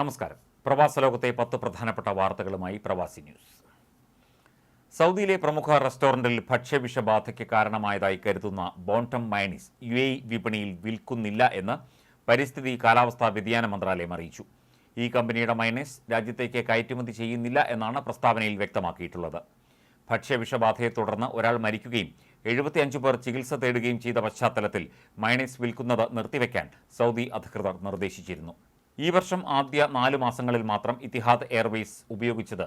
നമസ്കാരം. പ്രവാസ ലോകത്തെ പത്ത് പ്രധാനപ്പെട്ട വാർത്തകളുമായി പ്രവാസി ന്യൂസ്. സൗദിയിലെ പ്രമുഖ റെസ്റ്റോറന്റിൽ ഭക്ഷ്യവിഷബാധയ്ക്ക് കാരണമായതായി കരുതുന്ന ബോണ്ടം മയണീസ് യു എ വിപണിയിൽ വിൽക്കുന്നില്ല എന്ന് പരിസ്ഥിതി കാലാവസ്ഥാ വ്യതിയാന മന്ത്രാലയം അറിയിച്ചു. ഈ കമ്പനിയുടെ മയണീസ് രാജ്യത്തേക്ക് കയറ്റുമതി ചെയ്യുന്നില്ല എന്നാണ് പ്രസ്താവനയിൽ വ്യക്തമാക്കിയിട്ടുള്ളത്. ഭക്ഷ്യവിഷബാധയെ തുടർന്ന് ഒരാൾ മരിക്കുകയും എഴുപത്തിയഞ്ച് പേർ ചികിത്സ തേടുകയും ചെയ്ത പശ്ചാത്തലത്തിൽ മയണീസ് വിൽക്കുന്നത് നിർത്തിവെക്കാൻ സൗദി അധികൃതർ നിർദ്ദേശിച്ചിരുന്നു. ഈ വർഷം ആദ്യ നാല് മാസങ്ങളിൽ മാത്രം ഇത്തിഹാദ് എയർവേസ് ഉപയോഗിച്ചത്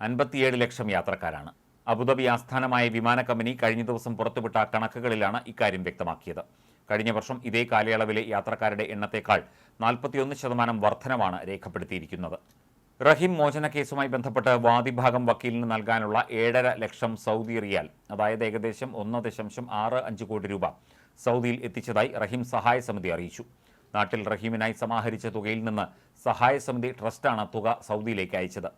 അൻപത്തിയേഴ് ലക്ഷം യാത്രക്കാരാണ്. അബുദാബി ആസ്ഥാനമായ വിമാന കമ്പനി കഴിഞ്ഞ ദിവസം പുറത്തുവിട്ട കണക്കുകളിലാണ് ഇക്കാര്യം വ്യക്തമാക്കിയത്. കഴിഞ്ഞ വർഷം ഇതേ കാലയളവിലെ യാത്രക്കാരുടെ എണ്ണത്തേക്കാൾ നാൽപ്പത്തിയൊന്ന് ശതമാനം വർധനമാണ് രേഖപ്പെടുത്തിയിരിക്കുന്നത്. റഹീം മോചന കേസുമായി ബന്ധപ്പെട്ട് വാദിഭാഗം വക്കീലിന് നൽകാനുള്ള ഏഴര ലക്ഷം സൗദി റിയാൽ അതായത് ഏകദേശം ഒന്ന് ദശാംശം ആറ് അഞ്ച് കോടി രൂപ സൗദിയിൽ എത്തിച്ചതായി റഹീം സഹായ സമിതി അറിയിച്ചു. നാട്ടിൽ റഹീമിനായി സമാഹരിച്ച തുകയിൽ നിന്ന് സഹായ സമിതി ട്രസ്റ്റാണ് തുക സൗദിയിലേക്ക് അയച്ചത്.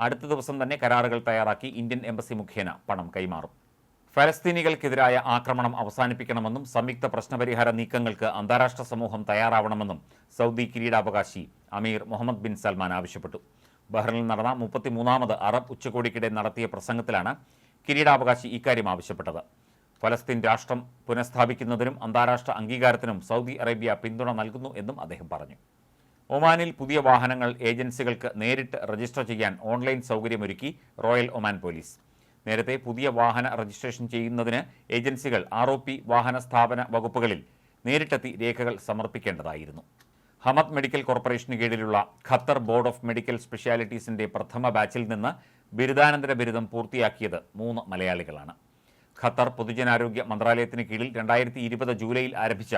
അടുത്ത ദിവസം തന്നെ കരാറുകൾ തയ്യാറാക്കി ഇന്ത്യൻ എംബസി മുഖേന പണം കൈമാറും. ഫലസ്തീനികൾക്കെതിരായ ആക്രമണം അവസാനിപ്പിക്കണമെന്നും സംയുക്ത പ്രശ്നപരിഹാര നീക്കങ്ങൾക്ക് അന്താരാഷ്ട്ര സമൂഹം തയ്യാറാവണമെന്നും സൗദി കിരീടാവകാശി അമീർ മുഹമ്മദ് ബിൻ സൽമാൻ ആവശ്യപ്പെട്ടു. ബഹ്റിനിൽ നടന്ന മുപ്പത്തിമൂന്നാമത് അറബ് ഉച്ചകോടിക്കിടെ നടത്തിയ പ്രസംഗത്തിലാണ് കിരീടാവകാശി ഇക്കാര്യം ആവശ്യപ്പെട്ടത്. ഫലസ്തീൻ രാഷ്ട്രം പുനഃസ്ഥാപിക്കുന്നതിനും അന്താരാഷ്ട്ര അംഗീകാരത്തിനും സൗദി അറേബ്യ പിന്തുണ നൽകുന്നു എന്നും അദ്ദേഹം പറഞ്ഞു. ഒമാനിൽ പുതിയ വാഹനങ്ങൾ ഏജൻസികൾക്ക് നേരിട്ട് രജിസ്റ്റർ ചെയ്യാൻ ഓൺലൈൻ സൗകര്യമൊരുക്കി റോയൽ ഒമാൻ പോലീസ്. നേരത്തെ പുതിയ വാഹന രജിസ്ട്രേഷൻ ചെയ്യുന്നതിന് ഏജൻസികൾ ആർ വാഹന സ്ഥാപന വകുപ്പുകളിൽ നേരിട്ടെത്തി രേഖകൾ സമർപ്പിക്കേണ്ടതായിരുന്നു. ഹമദ് മെഡിക്കൽ കോർപ്പറേഷന് കീഴിലുള്ള ഖത്തർ ബോർഡ് ഓഫ് മെഡിക്കൽ സ്പെഷ്യാലിറ്റീസിന്റെ പ്രഥമ ബാച്ചിൽ നിന്ന് ബിരുദാനന്തര ബിരുദം പൂർത്തിയാക്കിയത് മൂന്ന് മലയാളികളാണ്. ഖത്തർ പൊതുജനാരോഗ്യ മന്ത്രാലയത്തിന് കീഴിൽ രണ്ടായിരത്തി ഇരുപത് ജൂലൈയിൽ ആരംഭിച്ച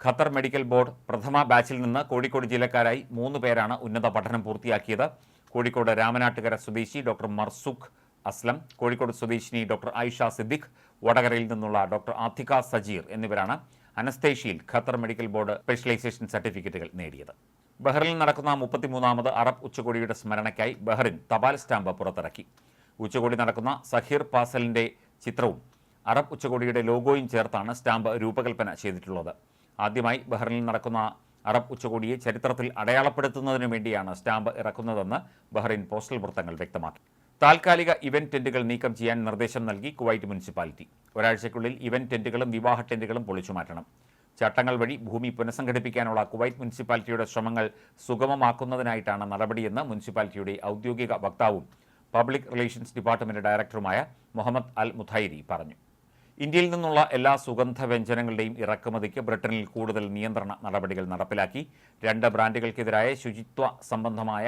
ഖത്തർ മെഡിക്കൽ ബോർഡ് പ്രഥമ ബാച്ചിൽ നിന്ന് കോഴിക്കോട് ജില്ലക്കാരായി മൂന്ന് പേരാണ് ഉന്നത പഠനം പൂർത്തിയാക്കിയത്. കോഴിക്കോട് രാമനാട്ടുകര സ്വദേശി ഡോക്ടർ മർസുഖ് അസ്ലം കോഴിക്കോട് സ്വദേശിനി ഡോക്ടർ ആയിഷ സിദ്ദിഖ് വടകരയിൽ നിന്നുള്ള ഡോക്ടർ ആത്തിക സജീർ എന്നിവരാണ് അനസ്തേഷ്യയിൽ ഖത്തർ മെഡിക്കൽ ബോർഡ് സ്പെഷ്യലൈസേഷൻ സർട്ടിഫിക്കറ്റുകൾ നേടിയത്. ബഹ്റിനിൽ നടക്കുന്ന മുപ്പത്തിമൂന്നാമത് അറബ് ഉച്ചകോടിയുടെ സ്മരണയ്ക്കായി ബഹ്റിൻ തപാൽ സ്റ്റാമ്പ് പുറത്തിറക്കി. ഉച്ചകോടി നടക്കുന്ന സഹീർ പാസലിന്റെ ചിത്രവും അറബ് ഉച്ചകോടിയുടെ ലോഗോയും ചേർത്താണ് സ്റ്റാമ്പ് രൂപകൽപ്പന ചെയ്തിട്ടുള്ളത്. ആദ്യമായി ബഹ്റിനിൽ നടക്കുന്ന അറബ് ഉച്ചകോടിയെ ചരിത്രത്തിൽ അടയാളപ്പെടുത്തുന്നതിനു വേണ്ടിയാണ് സ്റ്റാമ്പ് ഇറക്കുന്നതെന്ന് ബഹ്റിൻ പോസ്റ്റൽ വൃത്തങ്ങൾ വ്യക്തമാക്കി. താൽക്കാലിക ഇവന്റ് ടെന്റുകൾ നീക്കം ചെയ്യാൻ നിർദ്ദേശം നൽകി കുവൈറ്റ് മുനിസിപ്പാലിറ്റി. ഒരാഴ്ചയ്ക്കുള്ളിൽ ഇവന്റ് ടെന്റുകളും വിവാഹ ടെന്റുകളും പൊളിച്ചു മാറ്റണം. ചട്ടങ്ങൾ വഴി ഭൂമി പുനഃസംഘടിപ്പിക്കാനുള്ള കുവൈറ്റ് മുനിസിപ്പാലിറ്റിയുടെ ശ്രമങ്ങൾ സുഗമമാക്കുന്നതിനായിട്ടാണ് നടപടിയെന്ന് മുനിസിപ്പാലിറ്റിയുടെ ഔദ്യോഗിക വക്താവും പബ്ലിക് റിലേഷൻസ് ഡിപ്പാർട്ട്മെന്റ് ഡയറക്ടറുമായ മുഹമ്മദ് അൽ മുഥൈരി പറഞ്ഞു. ഇന്ത്യയിൽ നിന്നുള്ള എല്ലാ സുഗന്ധ വ്യഞ്ജനങ്ങളുടെയും ഇറക്കുമതിക്ക് ബ്രിട്ടനിൽ കൂടുതൽ നിയന്ത്രണ നടപടികൾ നടപ്പിലാക്കി. രണ്ട് ബ്രാൻഡുകൾക്കെതിരായ ശുചിത്വ സംബന്ധമായ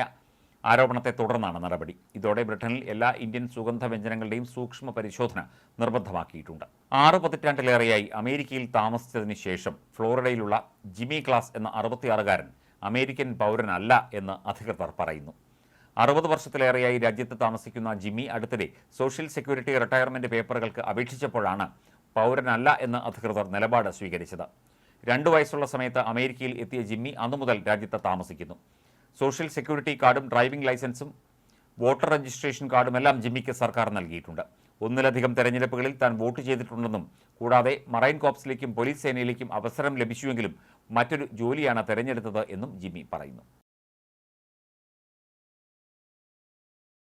ആരോപണത്തെ തുടർന്നാണ് നടപടി. ഇതോടെ ബ്രിട്ടനിൽ എല്ലാ ഇന്ത്യൻ സുഗന്ധ വ്യഞ്ജനങ്ങളുടെയും സൂക്ഷ്മ പരിശോധന നിർബന്ധമാക്കിയിട്ടുണ്ട്. ആറ് പതിറ്റാണ്ടിലേറെയായി അമേരിക്കയിൽ താമസിച്ചതിന് ശേഷം ഫ്ലോറിഡയിലുള്ള ജിമി ക്ലാസ് എന്ന അറുപത്തിയാറുകാരൻ അമേരിക്കൻ പൗരനല്ല എന്ന് അധികൃതർ പറയുന്നു. അറുപത് വർഷത്തിലേറെയായി രാജ്യത്ത് താമസിക്കുന്ന ജിമ്മി അടുത്തിടെ സോഷ്യൽ സെക്യൂരിറ്റി റിട്ടയർമെന്റ് പേപ്പറുകൾക്ക് അപേക്ഷിച്ചപ്പോഴാണ് പൗരനല്ല എന്ന് അധികൃതർ നിലപാട് സ്വീകരിച്ചത്. രണ്ടു വയസ്സുള്ള സമയത്ത് അമേരിക്കയിൽ എത്തിയ ജിമ്മി അന്നു മുതൽ രാജ്യത്ത് താമസിക്കുന്നു. സോഷ്യൽ സെക്യൂരിറ്റി കാർഡും ഡ്രൈവിംഗ് ലൈസൻസും വോട്ടർ രജിസ്ട്രേഷൻ കാർഡുമെല്ലാം ജിമ്മിക്ക് സർക്കാർ നൽകിയിട്ടുണ്ട്. ഒന്നിലധികം തെരഞ്ഞെടുപ്പുകളിൽ താൻ വോട്ട് ചെയ്തിട്ടുണ്ടെന്നും കൂടാതെ മറൈൻ കോപ്സിലേക്കും പോലീസ് സേനയിലേക്കും അവസരം ലഭിച്ചുവെങ്കിലും മറ്റൊരു ജോലിയാണ് തെരഞ്ഞെടുത്തത് എന്നും ജിമ്മി പറയുന്നു.